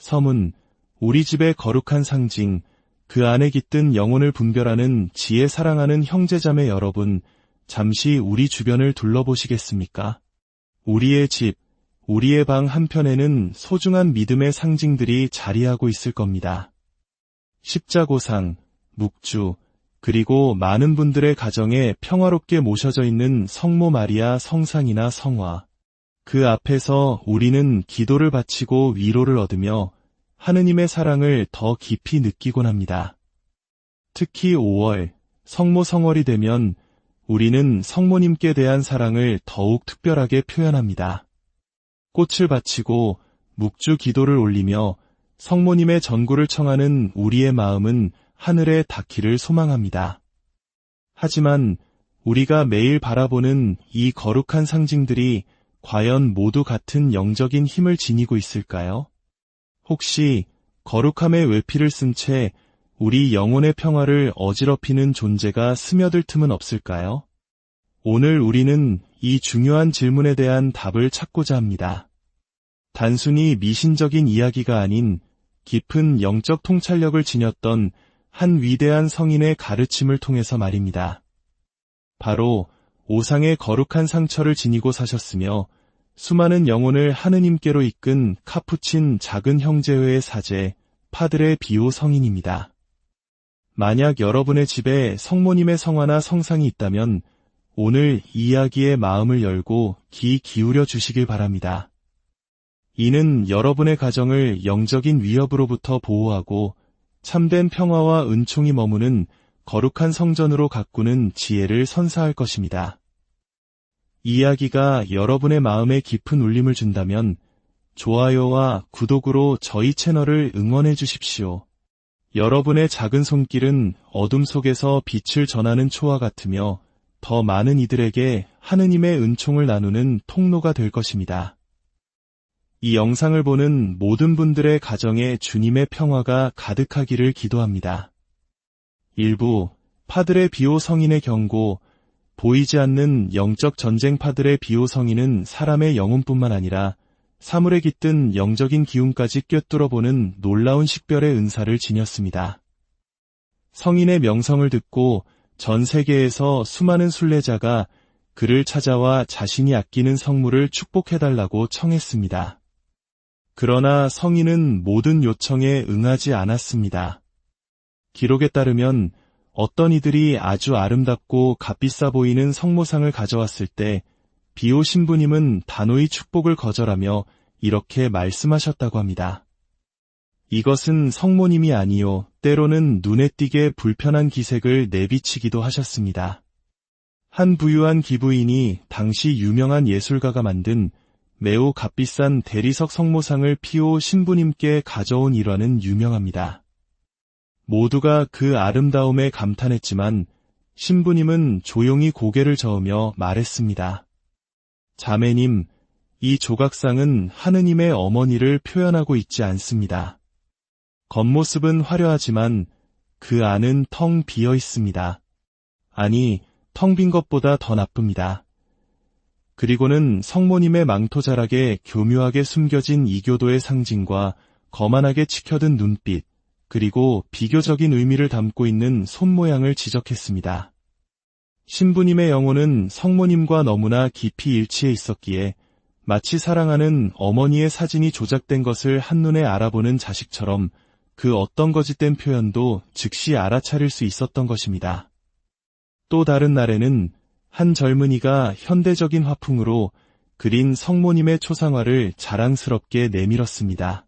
섬은 우리 집의 거룩한 상징, 그 안에 깃든 영혼을 분별하는 지혜 사랑하는 형제자매 여러분, 잠시 우리 주변을 둘러보시겠습니까? 우리의 집, 우리의 방 한편에는 소중한 믿음의 상징들이 자리하고 있을 겁니다. 십자고상, 묵주, 그리고 많은 분들의 가정에 평화롭게 모셔져 있는 성모 마리아 성상이나 성화. 그 앞에서 우리는 기도를 바치고 위로를 얻으며 하느님의 사랑을 더 깊이 느끼곤 합니다. 특히 5월, 성모 성월이 되면 우리는 성모님께 대한 사랑을 더욱 특별하게 표현합니다. 꽃을 바치고 묵주 기도를 올리며 성모님의 전구를 청하는 우리의 마음은 하늘에 닿기를 소망합니다. 하지만 우리가 매일 바라보는 이 거룩한 상징들이 과연 모두 같은 영적인 힘을 지니고 있을까요? 혹시 거룩함의 외피를 쓴 채 우리 영혼의 평화를 어지럽히는 존재가 스며들 틈은 없을까요? 오늘 우리는 이 중요한 질문에 대한 답을 찾고자 합니다. 단순히 미신적인 이야기가 아닌 깊은 영적 통찰력을 지녔던 한 위대한 성인의 가르침을 통해서 말입니다. 바로 오상의 거룩한 상처를 지니고 사셨으며 수많은 영혼을 하느님께로 이끈 카푸친 작은 형제회의 사제 파드레 비오 성인입니다. 만약 여러분의 집에 성모님의 성화나 성상이 있다면 오늘 이야기의 마음을 열고 귀 기울여 주시길 바랍니다. 이는 여러분의 가정을 영적인 위협으로부터 보호하고 참된 평화와 은총이 머무는 거룩한 성전으로 가꾸는 지혜를 선사할 것입니다. 이야기가 여러분의 마음에 깊은 울림을 준다면 좋아요와 구독으로 저희 채널을 응원해 주십시오. 여러분의 작은 손길은 어둠 속에서 빛을 전하는 초와 같으며 더 많은 이들에게 하느님의 은총을 나누는 통로가 될 것입니다. 이 영상을 보는 모든 분들의 가정에 주님의 평화가 가득하기를 기도합니다. 일부 파들의 비호 성인의 경고 보이지 않는 영적 전쟁파들의 비호 성인은 사람의 영혼뿐만 아니라 사물에 깃든 영적인 기운까지 꿰뚫어보는 놀라운 식별의 은사를 지녔습니다. 성인의 명성을 듣고 전 세계에서 수많은 순례자가 그를 찾아와 자신이 아끼는 성물을 축복해달라고 청했습니다. 그러나 성인은 모든 요청에 응하지 않았습니다. 기록에 따르면 어떤 이들이 아주 아름답고 값비싸 보이는 성모상을 가져왔을 때 비오 신부님은 단호히 축복을 거절하며 이렇게 말씀하셨다고 합니다. 이것은 성모님이 아니요 때로는 눈에 띄게 불편한 기색을 내비치기도 하셨습니다. 한 부유한 기부인이 당시 유명한 예술가가 만든 매우 값비싼 대리석 성모상을 피오 신부님께 가져온 일화는 유명합니다. 모두가 그 아름다움에 감탄했지만 신부님은 조용히 고개를 저으며 말했습니다. 자매님, 이 조각상은 하느님의 어머니를 표현하고 있지 않습니다. 겉모습은 화려하지만 그 안은 텅 비어 있습니다. 아니, 텅 빈 것보다 더 나쁩니다. 그리고는 성모님의 망토 자락에 교묘하게 숨겨진 이교도의 상징과 거만하게 치켜든 눈빛, 그리고 비교적인 의미를 담고 있는 손 모양을 지적했습니다. 신부님의 영혼은 성모님과 너무나 깊이 일치해 있었기에 마치 사랑하는 어머니의 사진이 조작된 것을 한눈에 알아보는 자식처럼 그 어떤 거짓된 표현도 즉시 알아차릴 수 있었던 것입니다. 또 다른 날에는 한 젊은이가 현대적인 화풍으로 그린 성모님의 초상화를 자랑스럽게 내밀었습니다.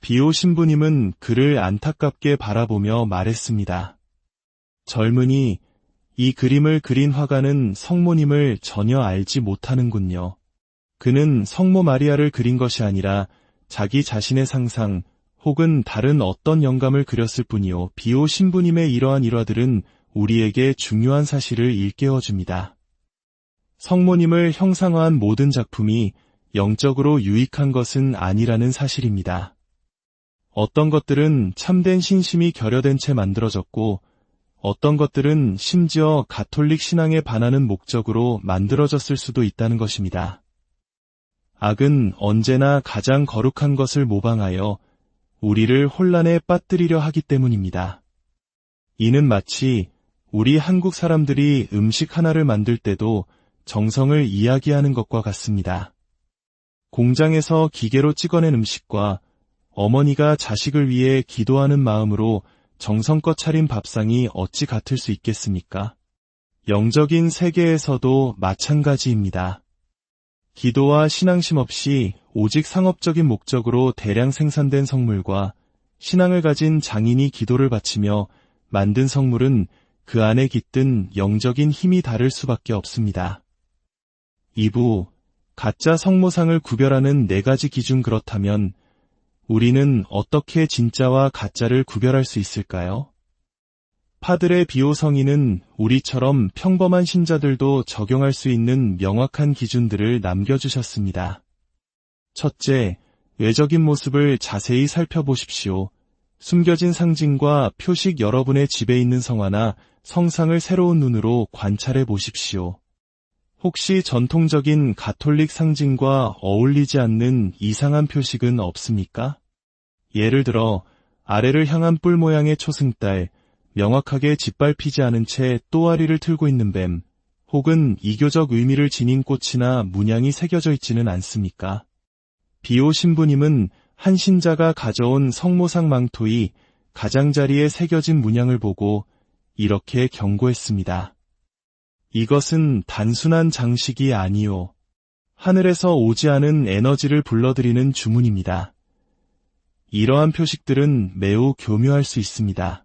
비오 신부님은 그를 안타깝게 바라보며 말했습니다. 젊은이, 이 그림을 그린 화가는 성모님을 전혀 알지 못하는군요. 그는 성모 마리아를 그린 것이 아니라 자기 자신의 상상 혹은 다른 어떤 영감을 그렸을 뿐이요. 비오 신부님의 이러한 일화들은 우리에게 중요한 사실을 일깨워 줍니다. 성모님을 형상화한 모든 작품이 영적으로 유익한 것은 아니라는 사실입니다. 어떤 것들은 참된 신심이 결여된 채 만들어졌고 어떤 것들은 심지어 가톨릭 신앙에 반하는 목적으로 만들어졌을 수도 있다는 것입니다. 악은 언제나 가장 거룩한 것을 모방하여 우리를 혼란에 빠뜨리려 하기 때문입니다. 이는 마치 우리 한국 사람들이 음식 하나를 만들 때도 정성을 이야기하는 것과 같습니다. 공장에서 기계로 찍어낸 음식과 어머니가 자식을 위해 기도하는 마음으로 정성껏 차린 밥상이 어찌 같을 수 있겠습니까? 영적인 세계에서도 마찬가지입니다. 기도와 신앙심 없이 오직 상업적인 목적으로 대량 생산된 성물과 신앙을 가진 장인이 기도를 바치며 만든 성물은 그 안에 깃든 영적인 힘이 다를 수밖에 없습니다. 2부 가짜 성모상을 구별하는 네 가지 기준 그렇다면 우리는 어떻게 진짜와 가짜를 구별할 수 있을까요? 파들의 비호성인은 우리처럼 평범한 신자들도 적용할 수 있는 명확한 기준들을 남겨주셨습니다. 첫째, 외적인 모습을 자세히 살펴보십시오. 숨겨진 상징과 표식 여러분의 집에 있는 성화나 성상을 새로운 눈으로 관찰해 보십시오. 혹시 전통적인 가톨릭 상징과 어울리지 않는 이상한 표식은 없습니까? 예를 들어 아래를 향한 뿔 모양의 초승달, 명확하게 짓밟히지 않은 채 또아리를 틀고 있는 뱀, 혹은 이교적 의미를 지닌 꽃이나 문양이 새겨져 있지는 않습니까? 비오 신부님은 한 신자가 가져온 성모상 망토이 가장자리에 새겨진 문양을 보고 이렇게 경고했습니다. 이것은 단순한 장식이 아니요. 하늘에서 오지 않은 에너지를 불러들이는 주문입니다. 이러한 표식들은 매우 교묘할 수 있습니다.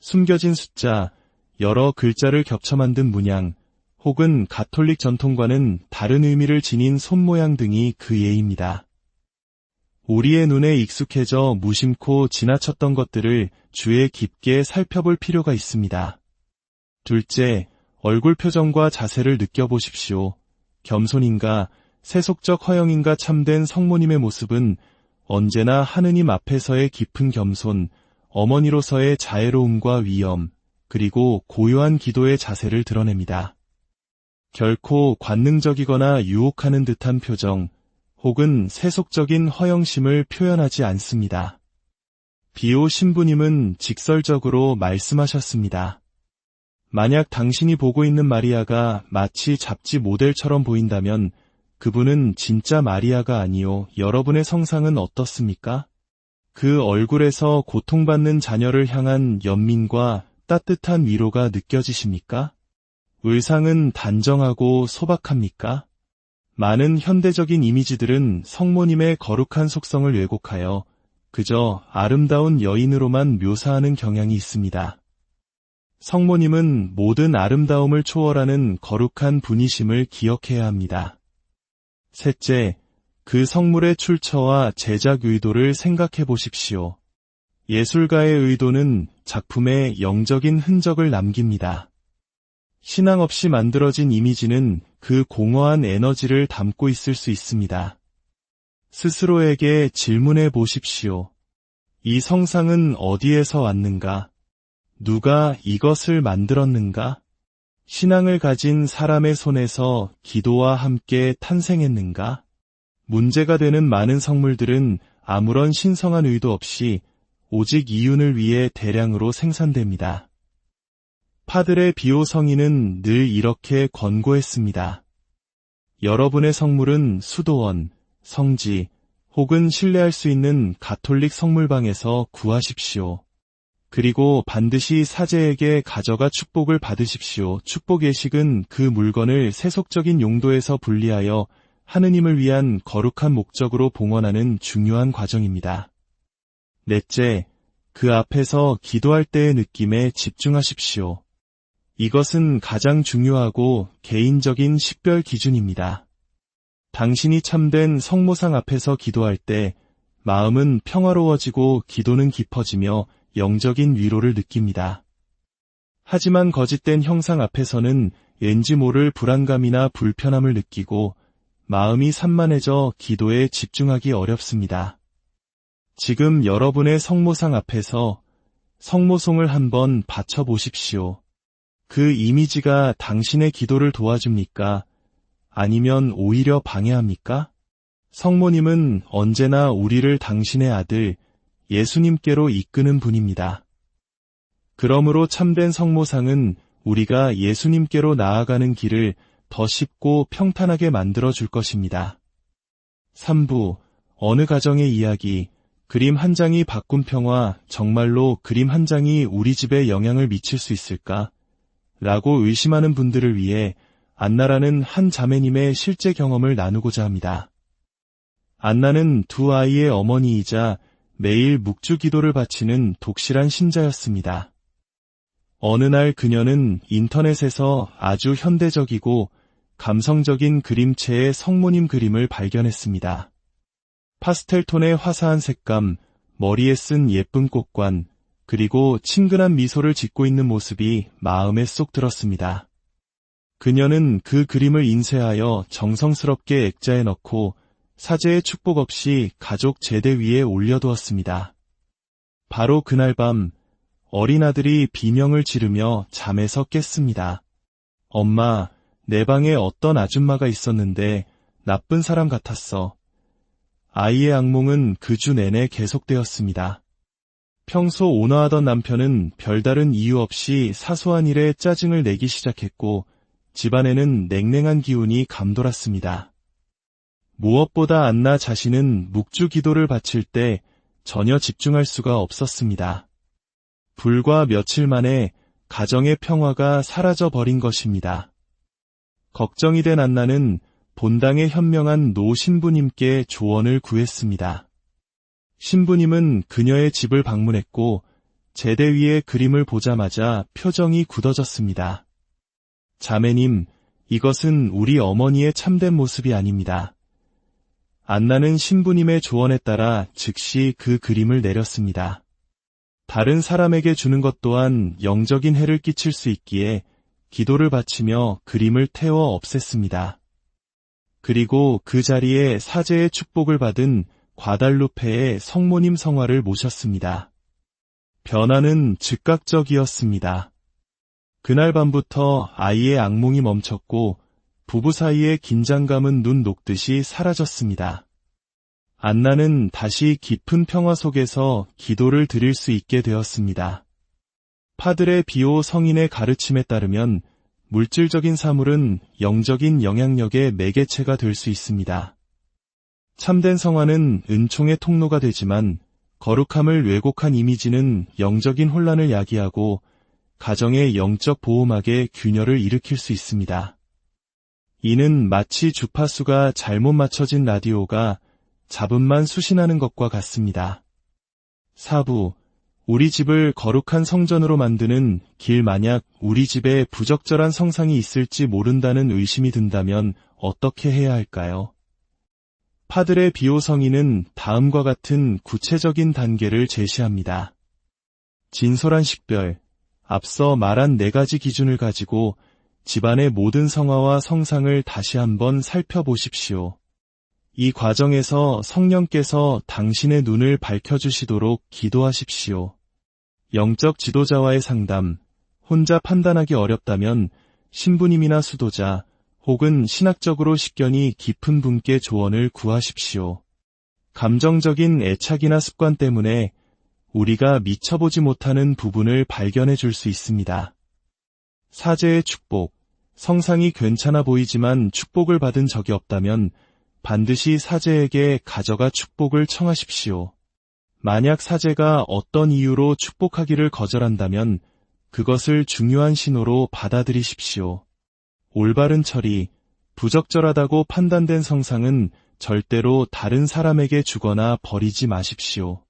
숨겨진 숫자, 여러 글자를 겹쳐 만든 문양, 혹은 가톨릭 전통과는 다른 의미를 지닌 손모양 등이 그 예입니다. 우리의 눈에 익숙해져 무심코 지나쳤던 것들을 주의 깊게 살펴볼 필요가 있습니다. 둘째, 얼굴 표정과 자세를 느껴보십시오. 겸손인가, 세속적 허영인가 참된 성모님의 모습은 언제나 하느님 앞에서의 깊은 겸손, 어머니로서의 자애로움과 위엄, 그리고 고요한 기도의 자세를 드러냅니다. 결코 관능적이거나 유혹하는 듯한 표정, 혹은 세속적인 허영심을 표현하지 않습니다. 비오 신부님은 직설적으로 말씀하셨습니다. 만약 당신이 보고 있는 마리아가 마치 잡지 모델처럼 보인다면 그분은 진짜 마리아가 아니요 여러분의 성상은 어떻습니까? 그 얼굴에서 고통받는 자녀를 향한 연민과 따뜻한 위로가 느껴지십니까? 의상은 단정하고 소박합니까? 많은 현대적인 이미지들은 성모님의 거룩한 속성을 왜곡하여 그저 아름다운 여인으로만 묘사하는 경향이 있습니다. 성모님은 모든 아름다움을 초월하는 거룩한 분이심을 기억해야 합니다. 셋째, 그 성물의 출처와 제작 의도를 생각해 보십시오. 예술가의 의도는 작품에 영적인 흔적을 남깁니다. 신앙 없이 만들어진 이미지는 그 공허한 에너지를 담고 있을 수 있습니다. 스스로에게 질문해 보십시오. 이 성상은 어디에서 왔는가? 누가 이것을 만들었는가? 신앙을 가진 사람의 손에서 기도와 함께 탄생했는가? 문제가 되는 많은 성물들은 아무런 신성한 의도 없이 오직 이윤을 위해 대량으로 생산됩니다. 파들의 비오 성인은 늘 이렇게 권고했습니다. 여러분의 성물은 수도원, 성지, 혹은 신뢰할 수 있는 가톨릭 성물방에서 구하십시오. 그리고 반드시 사제에게 가져가 축복을 받으십시오. 축복 예식은 그 물건을 세속적인 용도에서 분리하여 하느님을 위한 거룩한 목적으로 봉헌하는 중요한 과정입니다. 넷째, 그 앞에서 기도할 때의 느낌에 집중하십시오. 이것은 가장 중요하고 개인적인 식별 기준입니다. 당신이 참된 성모상 앞에서 기도할 때 마음은 평화로워지고 기도는 깊어지며 영적인 위로를 느낍니다. 하지만 거짓된 형상 앞에서는 왠지 모를 불안감이나 불편함을 느끼고 마음이 산만해져 기도에 집중하기 어렵습니다. 지금 여러분의 성모상 앞에서 성모송을 한번 바쳐보십시오. 그 이미지가 당신의 기도를 도와줍니까? 아니면 오히려 방해합니까? 성모님은 언제나 우리를 당신의 아들 예수님께로 이끄는 분입니다. 그러므로 참된 성모상은 우리가 예수님께로 나아가는 길을 더 쉽고 평탄하게 만들어 줄 것입니다. 3부 어느 가정의 이야기 그림 한 장이 바꾼 평화 정말로 그림 한 장이 우리 집에 영향을 미칠 수 있을까? 라고 의심하는 분들을 위해 안나라는 한 자매님의 실제 경험을 나누고자 합니다. 안나는 두 아이의 어머니이자 매일 묵주 기도를 바치는 독실한 신자였습니다. 어느 날 그녀는 인터넷에서 아주 현대적이고 감성적인 그림체의 성모님 그림을 발견했습니다. 파스텔톤의 화사한 색감, 머리에 쓴 예쁜 꽃관, 그리고 친근한 미소를 짓고 있는 모습이 마음에 쏙 들었습니다. 그녀는 그 그림을 인쇄하여 정성스럽게 액자에 넣고 사제의 축복 없이 가족 제대 위에 올려두었습니다. 바로 그날 밤 어린아들이 비명을 지르며 잠에서 깼습니다. 엄마, 내 방에 어떤 아줌마가 있었는데 나쁜 사람 같았어. 아이의 악몽은 그 주 내내 계속되었습니다. 평소 온화하던 남편은 별다른 이유 없이 사소한 일에 짜증을 내기 시작했고 집안에는 냉랭한 기운이 감돌았습니다. 무엇보다 안나 자신은 묵주 기도를 바칠 때 전혀 집중할 수가 없었습니다. 불과 며칠 만에 가정의 평화가 사라져 버린 것입니다. 걱정이 된 안나는 본당의 현명한 노 신부님께 조언을 구했습니다. 신부님은 그녀의 집을 방문했고 제대 위의 그림을 보자마자 표정이 굳어졌습니다. 자매님, 이것은 우리 어머니의 참된 모습이 아닙니다. 안나는 신부님의 조언에 따라 즉시 그 그림을 내렸습니다. 다른 사람에게 주는 것 또한 영적인 해를 끼칠 수 있기에 기도를 바치며 그림을 태워 없앴습니다. 그리고 그 자리에 사제의 축복을 받은 과달루페의 성모님 성화를 모셨습니다. 변화는 즉각적이었습니다. 그날 밤부터 아이의 악몽이 멈췄고 부부 사이의 긴장감은 눈 녹듯이 사라졌습니다. 안나는 다시 깊은 평화 속에서 기도를 드릴 수 있게 되었습니다. 파들의 비오 성인의 가르침에 따르면 물질적인 사물은 영적인 영향력의 매개체가 될 수 있습니다. 참된 성화는 은총의 통로가 되지만 거룩함을 왜곡한 이미지는 영적인 혼란을 야기하고 가정의 영적 보호막에 균열을 일으킬 수 있습니다. 이는 마치 주파수가 잘못 맞춰진 라디오가 잡음만 수신하는 것과 같습니다. 사부 우리 집을 거룩한 성전으로 만드는 길 만약 우리 집에 부적절한 성상이 있을지 모른다는 의심이 든다면 어떻게 해야 할까요? 파들의 비호 성인은 다음과 같은 구체적인 단계를 제시합니다. 진솔한 식별, 앞서 말한 네 가지 기준을 가지고 집안의 모든 성화와 성상을 다시 한번 살펴보십시오. 이 과정에서 성령께서 당신의 눈을 밝혀주시도록 기도하십시오. 영적 지도자와의 상담, 혼자 판단하기 어렵다면 신부님이나 수도자 혹은 신학적으로 식견이 깊은 분께 조언을 구하십시오. 감정적인 애착이나 습관 때문에 우리가 미쳐보지 못하는 부분을 발견해 줄 수 있습니다. 사제의 축복, 성상이 괜찮아 보이지만 축복을 받은 적이 없다면 반드시 사제에게 가져가 축복을 청하십시오. 만약 사제가 어떤 이유로 축복하기를 거절한다면 그것을 중요한 신호로 받아들이십시오. 올바른 처리, 부적절하다고 판단된 성상은 절대로 다른 사람에게 주거나 버리지 마십시오.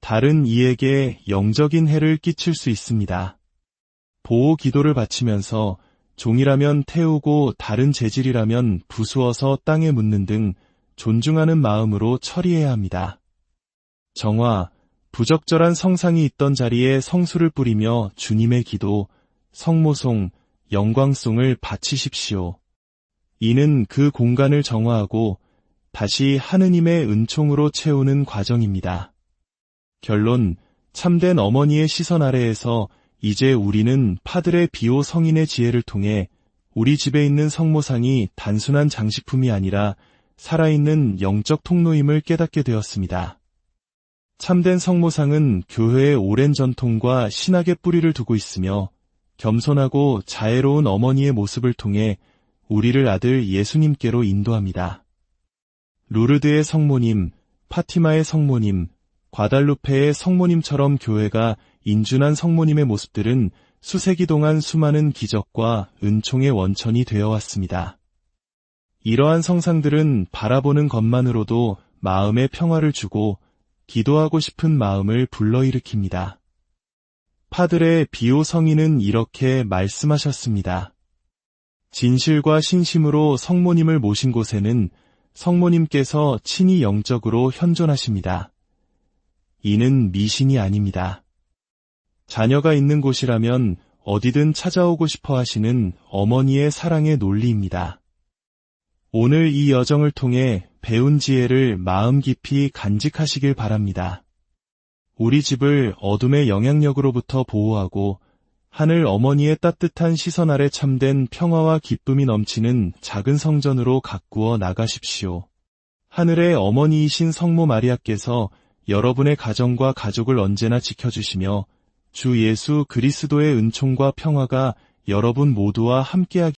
다른 이에게 영적인 해를 끼칠 수 있습니다. 보호 기도를 바치면서 종이라면 태우고 다른 재질이라면 부수어서 땅에 묻는 등 존중하는 마음으로 처리해야 합니다. 정화, 부적절한 성상이 있던 자리에 성수를 뿌리며 주님의 기도, 성모송, 영광송을 바치십시오. 이는 그 공간을 정화하고 다시 하느님의 은총으로 채우는 과정입니다. 결론, 참된 어머니의 시선 아래에서 이제 우리는 파들의 비호 성인의 지혜를 통해 우리 집에 있는 성모상이 단순한 장식품이 아니라 살아있는 영적 통로임을 깨닫게 되었습니다. 참된 성모상은 교회의 오랜 전통과 신학의 뿌리를 두고 있으며 겸손하고 자애로운 어머니의 모습을 통해 우리를 아들 예수님께로 인도합니다. 루르드의 성모님, 파티마의 성모님, 과달루페의 성모님처럼 교회가 인준한 성모님의 모습들은 수세기 동안 수많은 기적과 은총의 원천이 되어 왔습니다. 이러한 성상들은 바라보는 것만으로도 마음의 평화를 주고 기도하고 싶은 마음을 불러일으킵니다. 파들의 비오 성인은 이렇게 말씀하셨습니다. 진실과 신심으로 성모님을 모신 곳에는 성모님께서 친히 영적으로 현존하십니다. 이는 미신이 아닙니다. 자녀가 있는 곳이라면 어디든 찾아오고 싶어 하시는 어머니의 사랑의 논리입니다. 오늘 이 여정을 통해 배운 지혜를 마음 깊이 간직하시길 바랍니다. 우리 집을 어둠의 영향력으로부터 보호하고 하늘 어머니의 따뜻한 시선 아래 참된 평화와 기쁨이 넘치는 작은 성전으로 가꾸어 나가십시오. 하늘의 어머니이신 성모 마리아께서 여러분의 가정과 가족을 언제나 지켜주시며 주 예수 그리스도의 은총과 평화가 여러분 모두와 함께하기